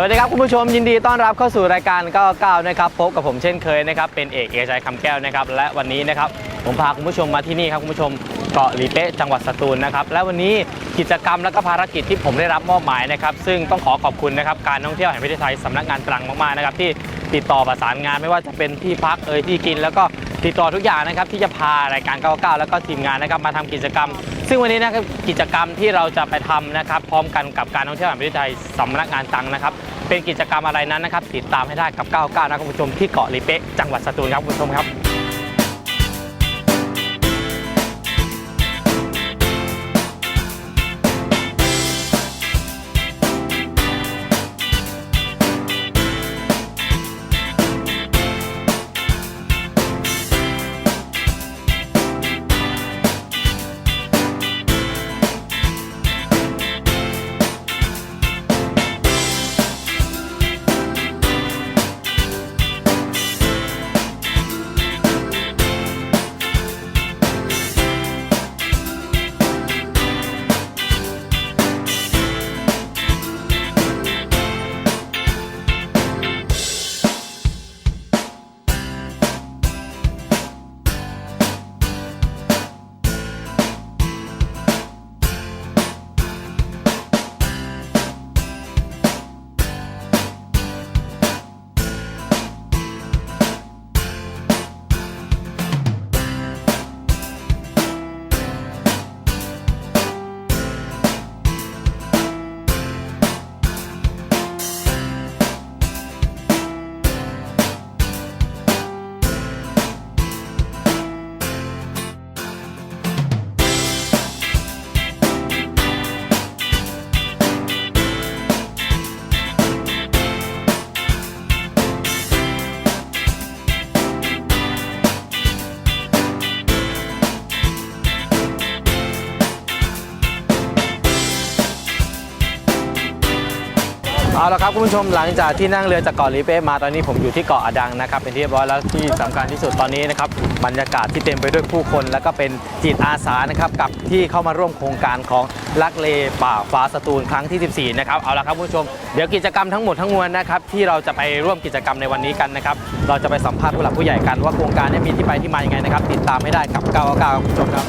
สวัสดีครับคุณผู้ชมยินดีต้อนรับเข้าสู่รายการ99นะครับพบกับผมเช่นเคยนะครับเป็นเอกเอกชัยคำแก้วนะครับและวันนี้นะครับผมพาคุณผู้ชมมาที่นี่ครับคุณผู้ชมเกาะลีเป๊ะจังหวัดสตูลนะครับและวันนี้กิจกรรมและก็ภารกิจที่ผมได้รับมอบหมายนะครับซึ่งต้องขอขอบคุณนะครับการท่องเที่ยวแห่งประเทศไทยสำนักงานตรังมากๆนะครับที่ติดต่อประสานงานไม่ว่าจะเป็นที่พักเอ่ยที่กิน แล้วก็ ติดต่อทุกอย่างนะครับที่จะพารายการ 99 แล้วก็ทีมงานนะครับมาทำกิจกรรม ซึ่งวันนี้นะครับกิจกรรมที่เราจะไปทำนะครับพร้อมกันกับการท่องเที่ยวแห่งประเทศไทยสำนักงานตังนะครับเป็นกิจกรรมอะไรนั้นนะครับติดตามให้ได้กับ 99 นะคุณผู้ชมที่เกาะลิเป๊ะจังหวัดสตูลครับคุณผู้ชมครับ ละครับคุณผู้ชมหลังจากที่นั่งเรือจากเกาะลีเป๊ะมาตอนนี้ผมอยู่ที่เกาะอดังนะครับเป็นที่เรียบร้อยแล้วที่สำคัญที่สุดตอนนี้นะครับบรรยากาศที่เต็มไปด้วยผู้คน แล้วก็เป็นจิตอาสานะครับกับที่เข้ามาร่วมโครงการของลักเลป่าฟ้าสตูลครั้งที่ 14 นะครับเอาละครับคุณผู้ชมเดี๋ยวกิจกรรมทั้งหมดทั้งมวลนะครับที่เราจะไปร่วมกิจกรรมในวันนี้กันนะครับเราจะไปสัมภาษณ์ผู้หลักผู้ใหญ่กันว่าโครงการนี้มีที่ไปที่มายังไงนะครับติดตามให้ได้กับ99ครับคุณผู้ชมครับ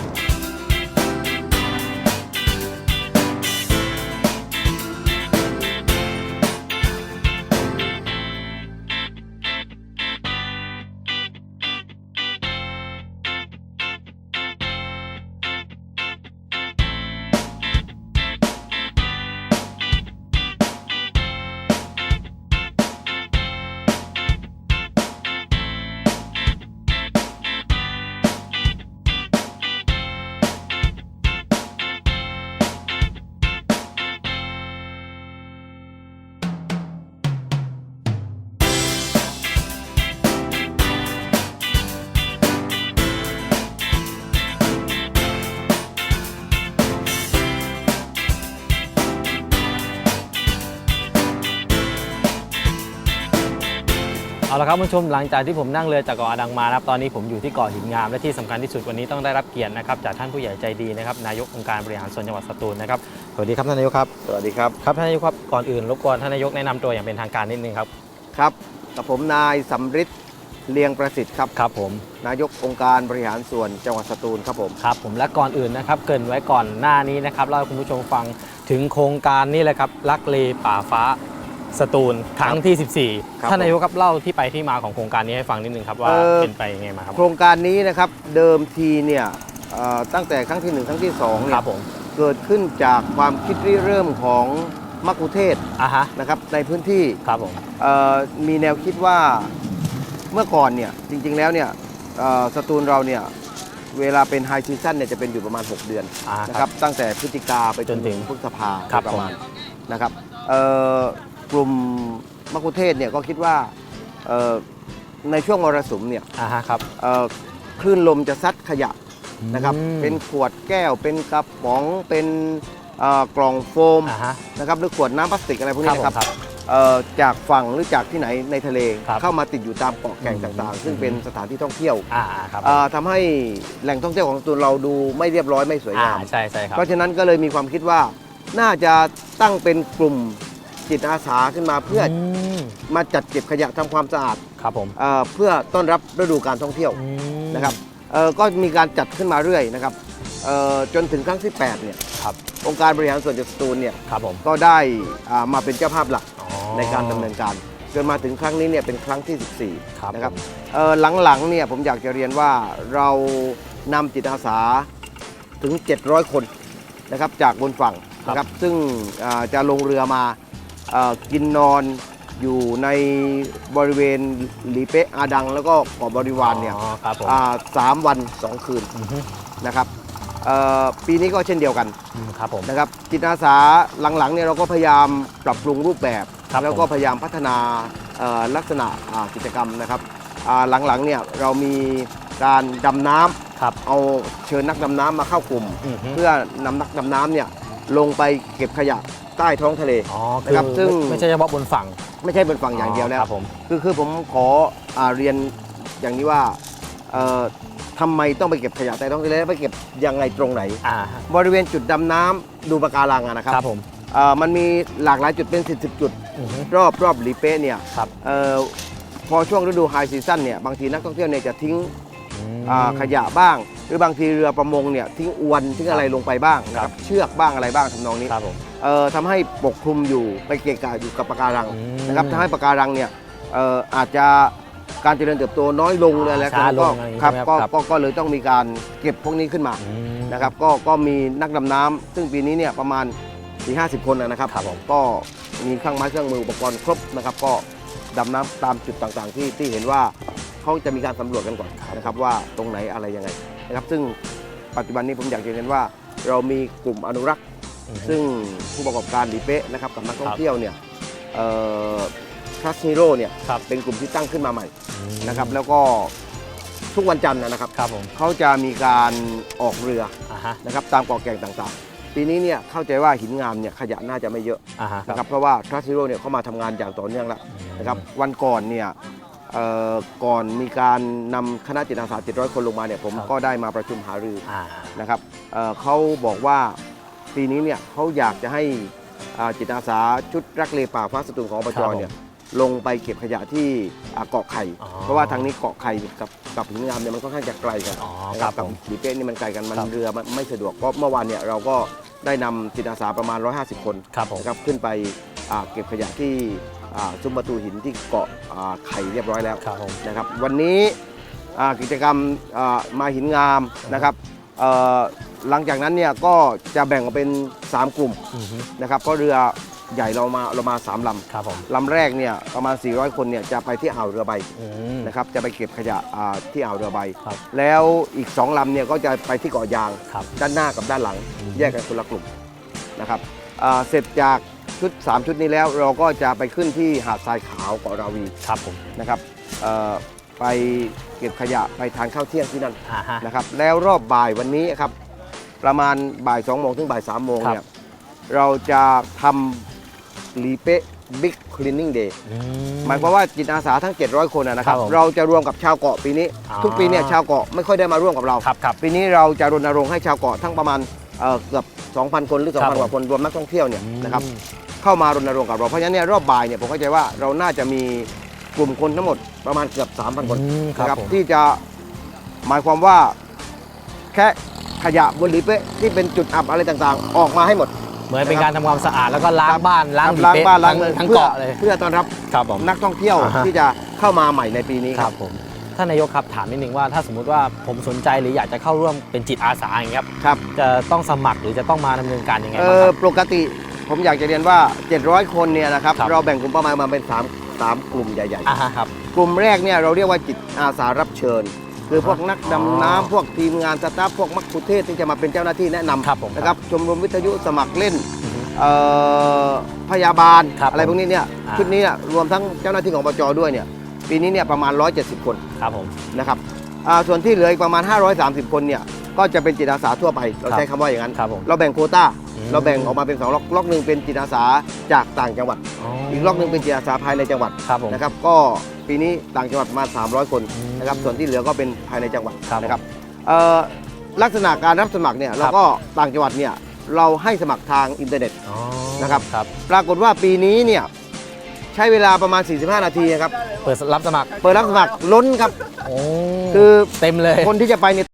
ละครับคุณผู้ชมหลังจากที่ผมนั่งเรือจากเกาะอาดังมานะครับตอนนี้ผมอยู่ที่เกาะหินงามและที่สำคัญที่สุดวันนี้ต้องได้รับเกียรตินะครับจากท่านผู้ใหญ่ใจดีนะครับนายกองค์การบริหารส่วนจังหวัดสตูลนะครับสวัสดีครับท่านนายกครับสวัสดีครับครับท่านนายกครับก่อนอื่นรบกวนท่านนายกแนะนำตัวอย่างเป็นทางการนิดนึงครับครับกับผมนายสำริดเลียงประสิทธิ์ครับครับผมนายกองค์การบริหารส่วนจังหวัดสตูลครับผมครับผมและก่อนอื่นนะครับเกรินไว้ก่อนหน้านี้นะครับเล่าให้คุณผู้ชมฟังถึงโครงการนี่แหละครับลักเลป่าฟ้า สตูลครั้งที่ 14 ท่านนายกครับเล่าที่ไปที่มาของโครงการนี้ให้ฟังนิดนึงครับว่าเป็นไปยังไงมาครับ โครงการนี้นะครับเดิมทีเนี่ยเอ่อตั้งแต่ครั้งที่หนึ่งครั้งที่สองคเนี่รัยบผมเกิดขึ้นจากความคิดริเริ่มของมักคุเทศก์อะฮะนะครับในพื้นที่ครับผมเอ่อมีแนวคิดว่าเมื่อก่อนเนี่ยจริงๆแล้วเนี่ยเอ่อสตูลเราเนี่ยเวลาเป็นไฮซีซั่นเนี่ยจะเป็นอยู่ประมาณ 6 เดือนอ่านะคครัรับบตั้งแต่พฤศจิกาไปจนจนถึถึงงพฤษภาครับประมาณผมนะครับเอ่อ กลุ่มมักคุเทศก์เนี่ยก็คิดว่าเอ่อในช่วงมรสุมเนี่ยอ่าฮะครับเอ่อคลื่นลมจะซัดขยะนะครับอืมเป็นขวดแก้ว เป็นกระป๋อง เป็นเอ่อกล่องโฟมอ่าฮะนะครับ หรือขวดน้ำพลาสติกอะไรพวกครันี้บผมนะครับครับเอ่อจากฝั่งหรือจากที่ไหนในทะเลครับเข้ามาติดอยู่ตามเกาะแก่งอืมต่างๆ ซึ่งอืมเป็นสถานที่ท่องเที่ยวอ่าครับเอ่อทำให้แหล่งท่องเที่ยวของตัวเราดูไม่เรียบร้อยไม่สวยอ่างาม ใช่ใช่ครับ เพราะฉะนั้นก็เลยมีความคิดว่าน่าจะตั้งเป็นกลุ่ม จิตอาสาขึ้นมาเพื่ออมมาจัดเก็บขยะทำความสะอาดครับผมเอ่อเพื่อต้อนรับฤดูการท่องเที่ยว อืมนะครับเอ่อก็มีการจัดขึ้นมาเรื่อยนะครับเอ่อจนถึงครั้งที่ 8 เนี่ย ครับองค์การบริหารส่วนจังหวัดสตูลเนี่ย ครับผมก็ได้อ่ามาเป็นเจ้าภาพหลักอ๋อ ในการดำเนินการ จนมาถึงครั้งนี้เนี่ยเป็นครั้งที่ ครับ14 นะครับผมเอ่อหลังๆ เนี่ยผมอยากจะเรียนว่าเรานำจิตอาสาถึง 700 คนนะครับจากบนฝั่งนะครับ ซึ่งอ่าจะลงเรือมาเอ่อ กินนอนอยู่ในบริเวณหลีเป๊ะอาดัง แล้วก็เกาะบริวารเนี่ยอ๋อครับผม อ่าสามวันสองคืนอือฮึนะครับเอ่อปีนี้ก็เช่นเดียวกันอืมครับผม นะครับจิตอาสาหลังๆเนี่ยเราก็พยายามปรับปรุงรูปแบบ ครับแล้วก็ผม พยายามพัฒนาเอ่อลักษณะอ่ากิจกรรมนะครับอ่าหลังๆเนี่ยเรามีการดำน้ำครับเอาเชิญนักดำน้ำมาเข้ากลุ่ม อือฮึ เพื่อนำนักดำน้ำเนี่ยลงไปเก็บขยะ ใต้ท้องทะเล อ๋อนะครับคือซึ่ง ไม่ใช่เฉพาะบนฝั่งไม่ใช่เป็นฝั่งอย่างเดียวแล้วครับผม คือคือผมขออาเรียนอย่างนี้ว่าเอ่อทำไมต้องไปเก็บขยะใต้ท้องทะเลและไปเก็บยังไงตรงไหน อ่าบริเวณจุดดำน้ำดูปะการังอะนะครับครับผมเอ่อมันมีหลากหลายจุดเป็น 10 10จุด อือฮึรอบรอบหลีเป้เนี่ยครับเอ่อพอช่วงฤดูไฮซีซั่นเนี่ยบางทีนักท่องเที่ยวเนี่ยจะทิ้งอืมอ่าขยะบ้าง หรือบางทีเรือประมงเนี่ยทิ้งอวนทิ้งอะไรลงไปบ้างนะคครัรับบเชือกบ้างอะไรบ้างทำนองนี้ครับผม เอ่อทำให้ปกคลุมอยู่ไปเกะกะอยู่กับปะการังอืมนะครับทำให้ปะการังเนี่ยเอ่ออาจจะการเจริญเติบโตน้อยลงเลยแล้วช้าลก็งอะไรอย่างงี้ครับใช่ไหมก็ครับก็ก็เลยต้องมีการเก็บพวกนี้ขึ้นมาอืม นะครับก็ก็มีนักดำน้ำซึ่งปีนี้เนี่ยประมาณ4 50คนนะครับครับผม ก็มีเครื่องไม้เครื่องมืออุปกรณ์ครบนะครับ ก็ดำน้ำตามจุดต่างๆ ที่ที่เห็นว่าเขาจะมีการสำรวจกันก่อนนะครับว่าตรงไหนอะไรยังไง นะครับ ซึ่งปัจจุบันนี้ผมอยากจะเรียนว่า เรามีกลุ่มอนุรักษ์อือฮึซึ่งผู้ประกอบการหลีเป๊ะนะครับกับนักท่อคงรับเที่ยวเนี่ยทรัสฮีโร่เนี่ยครับเป็นกลุ่มที่ตั้งขึ้นมาใหม่อืมนะครับ แล้วก็ทุกวันจันทร์นะครับครับผมเขาจะมีการออกเรืออ่าฮะนะครับตามเกาะแก่งต่างๆ ปีนี้เนี่ยเข้าใจว่าหินงามเนี่ยขยะน่าจะไม่เยอะอ่าฮะนะครับเพราะว่าทรัสซิโร่เนี่ยเขามาทำงานอย่างต่อเนื่องแล้วนะครับวันก่อนเนี่ยเอ่อ ก่อนมีการนำคณะจิตอาสา700 คนลงมาเนี่ยผมครับ ก็ได้มาประชุมหารืออ่า นะครับเอ่อเขาบอกว่าปีนี้เนี่ยเขาอยากจะให้อ่าจิตอาสาชุดรักเลป่าฟ้าสตูลของอบจเนี่ยลงไปเก็บขยะที่อ่าเกาะไข่ อ๋อเพราะว่าทางนี้เกาะไข่กับกับหินงามเนี่ยมันค่อนข้างจะไกลกันอ๋อนะคครัรับบผกับมหลีเป้นี่มันไกลกันมันครับ เรือมันไม่สะดวกก็เมื่อวานเนี่ยเราก็ได้นำจิตอาสาประมาณ 150 คน ครับผม นะครับขึ้นไปอ่า เก็บขยะที่อ่าซุ้มประตูหินที่เกาะอ่าไข่เรียบร้อยแล้วครับผมนะครับ วันนี้อ่ากิจกรรมอ่ามาหินงามนะครับเอ่อหลังจากนั้นเนี่ยก็จะแบ่งออกเป็น 3 กลุ่มอือฮึนะครับเพราะเรือใหญ่เรามาเรามา3ลครับผมำลำแรกเนี่ยประมาณ 400 คนเนี่ยจะไปที่อ่าวเรือใบอืมนะครับจะไปเก็บขยะอ่าที่อ่าวเรือใบครับแล้วอีก 2ลำเนี่ยก็จะไปที่เกาะยางครับด้านหน้ากับด้านหลังอืมแยกกันคนละกลุ่มนะครับอ่าเสร็จจาก ชุด 3 ชุดนี้แล้วเราก็จะไปขึ้นที่หาดทรายขาวเกาะราวีครับผมนะครับเอ่อไปเก็บขยะไปทานข้าวเที่ยงที่นั่นอ่าฮะนะครับแล้วรอบบ่ายวันนี้ครับประมาณบ่าย2โมงถึงบ่าย3โมงครับเนี่ยเราจะทำรีเป๊ะบิ๊กคลีนนิ่งเดย์อืหมายความว่าจิตอาสาทั้ง 700 คนนะนะครับครับผมเราจะรวมกับชาวเกาะปีนี้อ๋อทุกปีเนี่ยชาวเกาะไม่ค่อยได้มาร่วมกับเราครับครับปีนี้เราจะรณรงค์ให้ชาวเกาะทั้งประมาณ เอ่อเกือบ2,000 คนหรือครับ2,000กว่าคนรวมนักท่องเที่ยวเนี่ยอืมนะครับเข้ามารณรงค์กับเราเพราะฉะนั้นเนี่ยรอบบ่ายเนี่ยผมเข้าใจว่าเราน่าจะมีกลุ่มคนทั้งหมดประมาณเกือบ 3,000 คนอืมคนะครัรับบผม ที่จะหมายความว่าแค่ขยะบนหลีเป๊ะที่เป็นจุดอับอะไรต่างๆ ออกมาให้หมด เหมือนเป็นการทำความสะอาดแล้วก็ล้างบ้านล้างล้างบ้านล้างทั้เมืองทั้งเพื่อเกาะเลยเพื่อต้อนรับครับผม นักท่องเที่ยวอ่าฮะ ที่จะเข้ามาใหม่ในปีนี้คครัรับบผม ท่านนายกครับถามนิดนึงว่าถ้าสมมุติว่าผมสนใจหรืออยากจะเข้าร่วมเป็นจิตอาสาอย่างเงี้ยครับครับ จะต้องสมัครหรือจะต้องมาดำเนินการยังไงเอบ้างอครับ ปกติผมอยากจะเรียนว่า 700 คนเนี่ยนะครับ ครับ เราแบ่งกลุ่มเป้าหมายมาเป็น3 3กลุ่มใหญ่อ่าฮะครับ ๆ กลุ่มแรกเนี่ยเราเรียกว่าจิตอาสารับเชิญ คือพวกนักดำน้ำพวกทีมงานสตาฟพวกมักคุเทศก์ที่จะมาเป็นเจ้าหน้าที่แนะนำครับผมนะครับชมรมวิทยุสมัครเล่นอือฮึเอ่อพยาบาลครับอะไรพวกนี้เนี่ยอ่า ชุดนี้เนี่ยรวมทั้งเจ้าหน้าที่ของปจด้วยเนี่ย ปีนี้เนี่ยประมาณ 170 คนครับผมนะครับอ่าส่วนที่เหลืออีกประมาณ 530 คนเนี่ยก็จะเป็นจิตอาสาทั่วไป เราใช้คำว่าอย่างนั้นครับผมเราแบ่งโควต้าอืมเราแบ่งออกมาเป็นสองล็อกล็อกหนึ่งเป็นจิตอาสาจากต่างจังหวัด อีกล็อกหนึ่งเป็นจิตอาสาภายในจังหวัดครับผมนะครับก็ปีนี้ต่างจังหวัดประมาณ300 คนอืมนะครับส่วนที่เหลือก็เป็นภายในจังหวัดครับนะครับเอ่อลักษณะการรับสมัครเนี่ยเราก็ต่างจังหวัดเนี่ยเราให้สมัครทางอินเทอร์เน็ตอ๋อนะครับครับปรากฏว่าปีนี้เนี่ยใช้เวลาประมาณ 45 นาทีครับ เปิดรับสมัคร เปิดรับสมัครล้นครับ โอ้คือเต็มเลย คนที่จะไปเนี่ย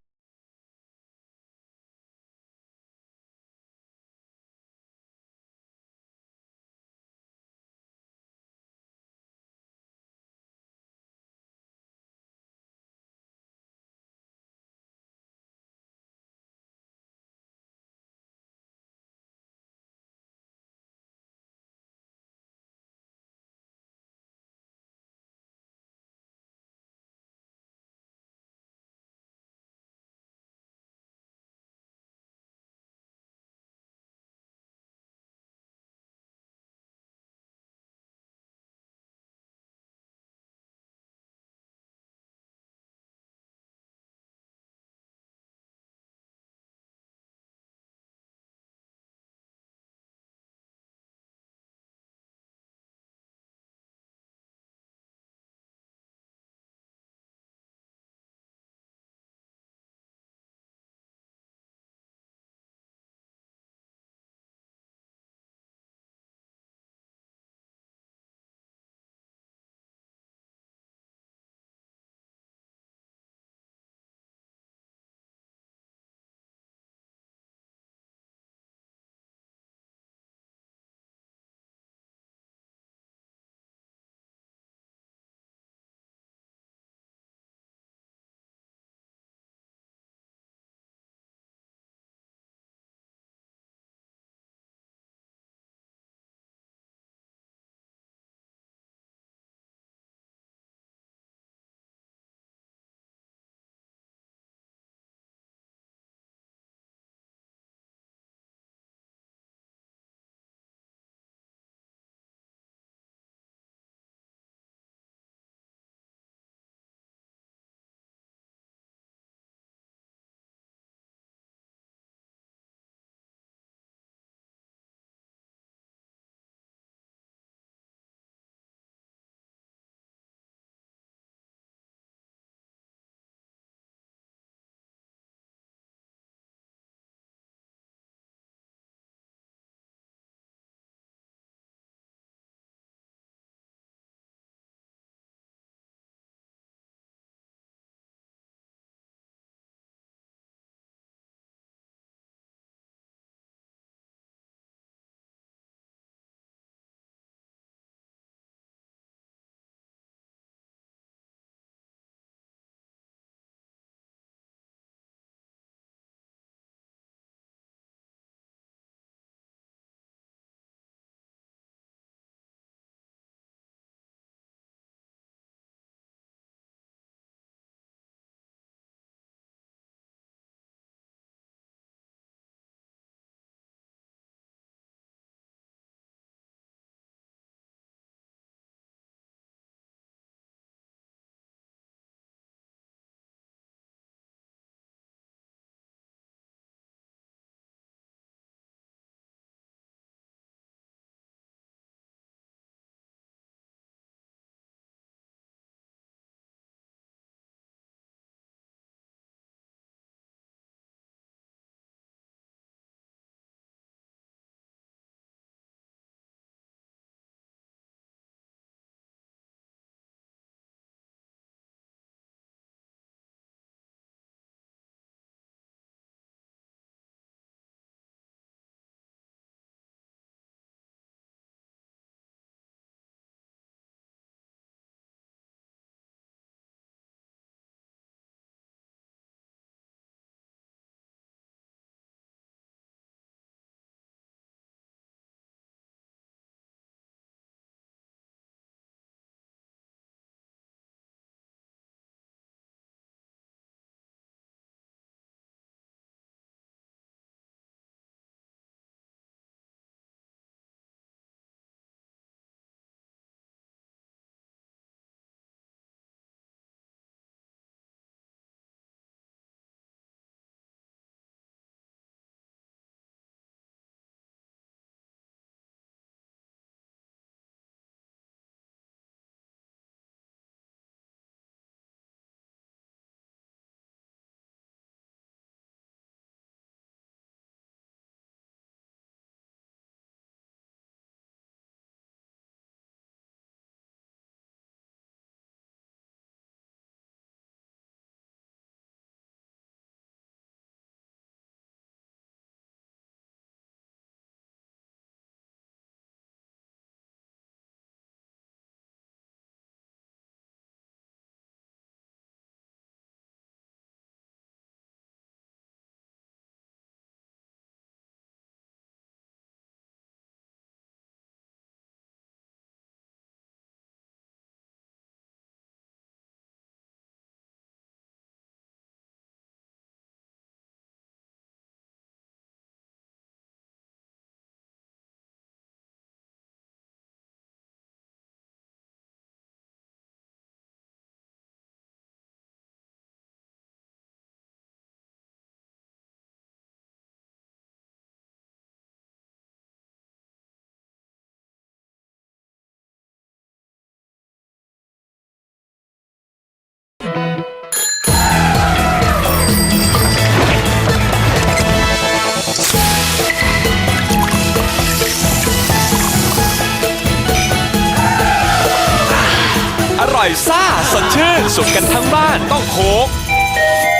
อยซ่าสดชื่นสุขกันทั้งบ้านต้องโคก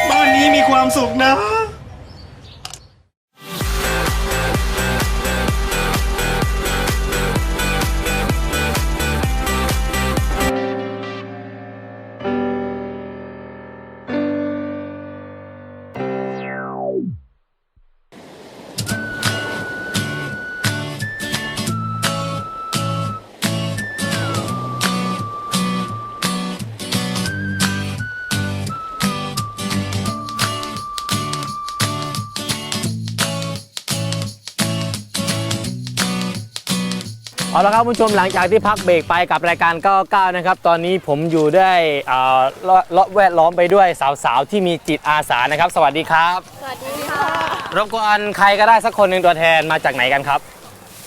บ้านนี้มีความสุขนะ เอาละครับคุณผู้ชมหลังจากที่พักเบรกไปกับรายการ99นะครับ ตอนนี้ผมอยู่ได้วยอ่าเลาะเลาะแวดล้อมไปด้วยสาวๆ ที่มีจิตอาสานะครับ สวัสดีครับ สวัสดีค่ะรบกวนใครก็ได้สักคนหนึ่งตัวแทนมาจากไหนกันครับ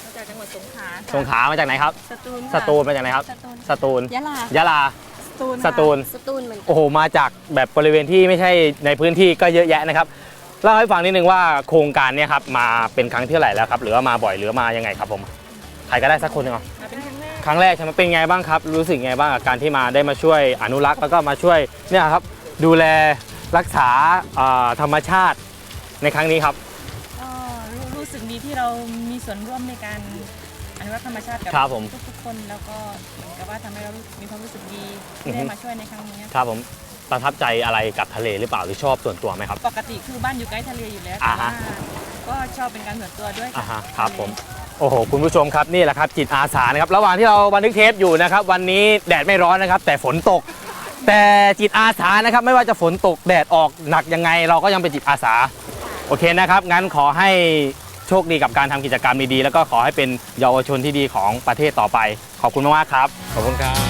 มาจากจังหวัดสงขลาสงขลามาจากไหนครับ สตูลสตูลมาจากไหนครับ สตูลสตูลยะลายะลาสตูลสตูลสตูลเหมือนกันโอ้โห มาจากแบบบริเวณที่ไม่ใช่ในพื้นที่ก็เยอะแยะนะครับเล่าให้ฟังนิดนึงว่าโครงการเนี้ครับมาเป็นครั้งที่เท่าไหร่แล้วครับหรือว่ามาบ่อยหรือว่ามายังไงครับผม ใครก็ได้สักคนหนึงเอามาเป็นครั้งแรกครั้งแรกใช่ไหมเป็นไงบ้างครับ รู้สึกไงบ้างกับการที่มาได้มาช่วยอนุรักษ์แล้วก็มาช่วยเนี่ยครับดูแลรักษาอ่าธรรมชาติในครั้งนี้ครับ ก็รู้รู้สึกดีที่เรามีส่วนร่วมในการอนุรักษ์ธรรมชาติกับครับผมทุกๆคนแล้วก็เหมือนกับว่าทำให้เรารู้มีความรู้สึกดีอือที่ฮึได้มาช่วยในครั้งนี้ครับผมประทับใจอะไรกับทะเลหรือเปล่าหรือชอบส่วนตัวไหมครับ ปกติคือบ้านอยู่ใกล้ทะเลอยู่แล้วอ่าแต่ฮะ ว่า ก็ชอบเป็นการส่วนตัวด้วยอ่าฮะกัครับทะเลผม โอ้โห คุณผู้ชมครับนี่แหละครับจิตอาสานะครับระหว่างที่เราบันทึกเทปอยู่นะครับ วันนี้แดดไม่ร้อนนะครับ แต่ฝนตก แต่จิตอาสานะครับ ไม่ว่าจะฝนตกแดดออกหนักยังไง เราก็ยังเป็นจิตอาสา โอเคนะครับ งั้นขอให้โชคดีกับการทำกิจกรรมดีๆแล้วก็ขอให้เป็นเยาวชนที่ดีของประเทศต่อไป ขอบคุณมากๆครับ ขอบคุณครับ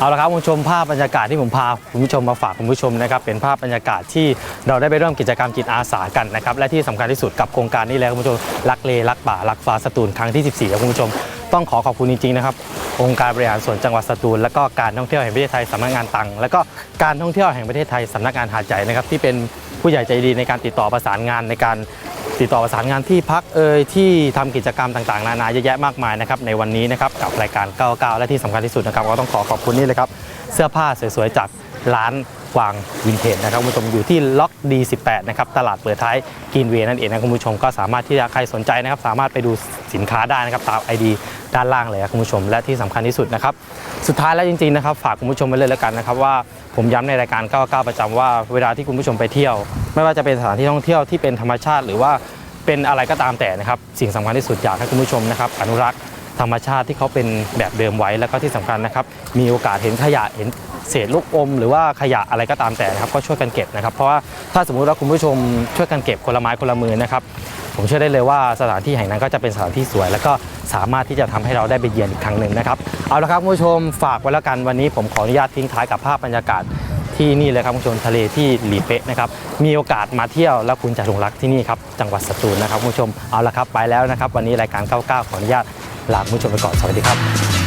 เอาละครับคุณผู้ชมภาพบรรยากาศที่ผมพาคุณผู้ชมมาฝากคุณผู้ชมนะครับเป็นภาพบรรยากาศที่เราได้ไปร่วมกิจกรรมจิตอาสากันนะครับและที่สำคัญที่สุดกับโครงการนี้แล้วคุณผู้ชมรักเลรักป่ารักฟ้าสตูลครั้งที่ 14ครับคุณผู้ชมต้องขอขอบคุณจริงๆนะครับองค์การบริหารส่วนจังหวัดสตูล และก็การท่องเที่ยวแห่งประเทศไทยสำนักงานตังและก็การท่องเที่ยวแห่งประเทศไทยสำนักงานหาดใหญ่นะครับที่เป็นผู้ใหญ่ใจดีในการติดต่อประสานงานในการ ติดต่อประสานงานที่พักเอ่ยที่ทำกิจกรรมต่างๆ นานาเยอะแยะมากมายนะครับในวันนี้นะครับกับรายการ 99 และที่สำคัญที่สุดนะครับก็ต้องขอขอบคุณนี่เลยครับเสื้อผ้าสวยๆจากร้าน กวางวินเทจนะครับคุณผู้ชมอยู่ที่ล็อก D18 นะครับตลาดเปิดท้ายกินเวนั่นเองนะคุณผู้ชมก็สามารถที่จะใครสนใจนะครับ สามารถไปดูสินค้าได้นะครับตาม ID ด้านล่างเลยครับคุณผู้ชมและที่สำคัญที่สุดนะครับ สุดท้ายแล้วจริงๆนะครับฝากคุณผู้ชมไว้เลยแล้วกันนะครับว่าผมย้ำในรายการ 99 ประจำว่าเวลาที่คุณผู้ชมไปเที่ยว ไม่ว่าจะเป็นสถานที่ท่องเที่ยวที่เป็นธรรมชาติ หรือว่าเป็นอะไรก็ตามแต่นะครับสิ่งสำคัญที่สุดอยากให้คุณผู้ชมนะครับอนุรักษ์ ธรรมชาติที่เขาเป็นแบบเดิมไว้แล้วก็ที่สำคัญนะครับ มีโอกาสเห็นขยะเห็นเศษลูกอม หรือว่าขยะอะไรก็ตามแต่นะครับ ก็ช่วยกันเก็บนะครับ เพราะว่าถ้าสมมุติว่าคุณผู้ชมช่วยกันเก็บคนละไม้คนละมือนะครับ ผมเชื่อได้เลยว่าสถานที่แห่งนั้นก็จะเป็นสถานที่สวย แล้วก็สามารถที่จะทำให้เราได้ไปเยือนอีกครั้งหนึ่งนะครับเอาละครับคุณผู้ชมฝากไว้แล้วกันวันนี้ผมขออนุญาตทิ้งท้ายกับภาพบรรยากาศที่นี่เลยครับคุณผู้ชมทะเลที่หลีเป๊ะนะครับมีโอกาสมาเที่ยวแล้วคุณจะหลงรักที่นี่ครับจังหวัดสตูลนะครับคุณผู้ชมเอาละครับไปแล้วนะครับ วันนี้รายการ 99 ขออนุญาต ลาคุณผู้ชมไปก่อนสวัสดีครับ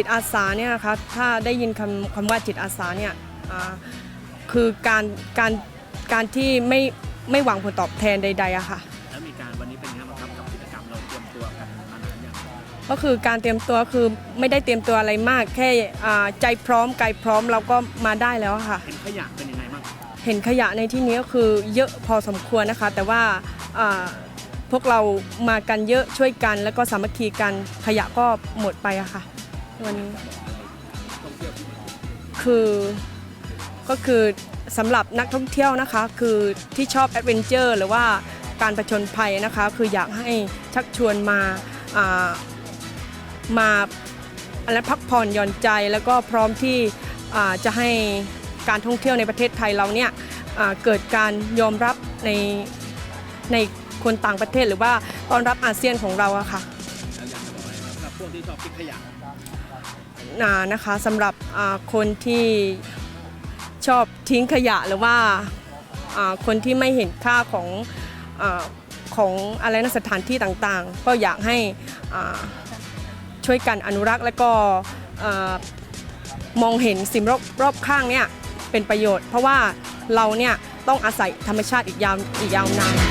จิตอาสาเนี่ยนะคะถ้าได้ยินคำคำว่าจิตอาสาเนี่ยอ่าคือการการการที่ไม่ไม่หวังผลตอบแทนใดๆอะค่ะแล้วมีการวันนี้เป็นไงบ้างครับกับกิจกรรมเราเตรียมตัวกันมานานยังก็คือการเตรียมตัวคือไม่ได้เตรียมตัวอะไรมาก แค่อ่าใจพร้อมกายพร้อมเราก็มาได้แล้วอะค่ะ เห็นขยะเป็นยังไงบ้างเห็นขยะในที่นี้ก็คือเยอะพอสมควรนะคะ แต่ว่าอ่าพวกเรามากันเยอะช่วยกัน แล้วก็สามัคคีกันขยะก็หมดไปอะค่ะ วันนี้คือก็คือสำหรับนักท่องเที่ยวนะคะ คือที่ชอบแอดเวนเจอร์หรือว่าการประชนภัยนะคะ คืออยากให้ชักชวนมาอ่ามาอะไรพักผ่อนหย่อนใจแล้วก็พร้อมที่จะให้การท่องเที่ยวในประเทศไทยเราเนี่ยเกิดการยอมรับในในคนต่างประเทศหรือว่าต้อนรับอาเซียนของเราอะค่ะ สำหรับพวกที่ชอบทิ้งขยะอ่านะคะสำหรับคนที่ชอบทิ้งขยะหรือว่าคนที่ไม่เห็นค่าของอของอะไรนะสถานที่ต่างๆ ก็อยากให้ช่วยกันอนุรักษ์และก็มองเห็นสิ่งรอบรอบข้างเนี่ยเป็นประโยชน์ เพราะว่าเราเนี่ยต้องอาศัยธรรมชาติอีกยาวอีกยาวนาน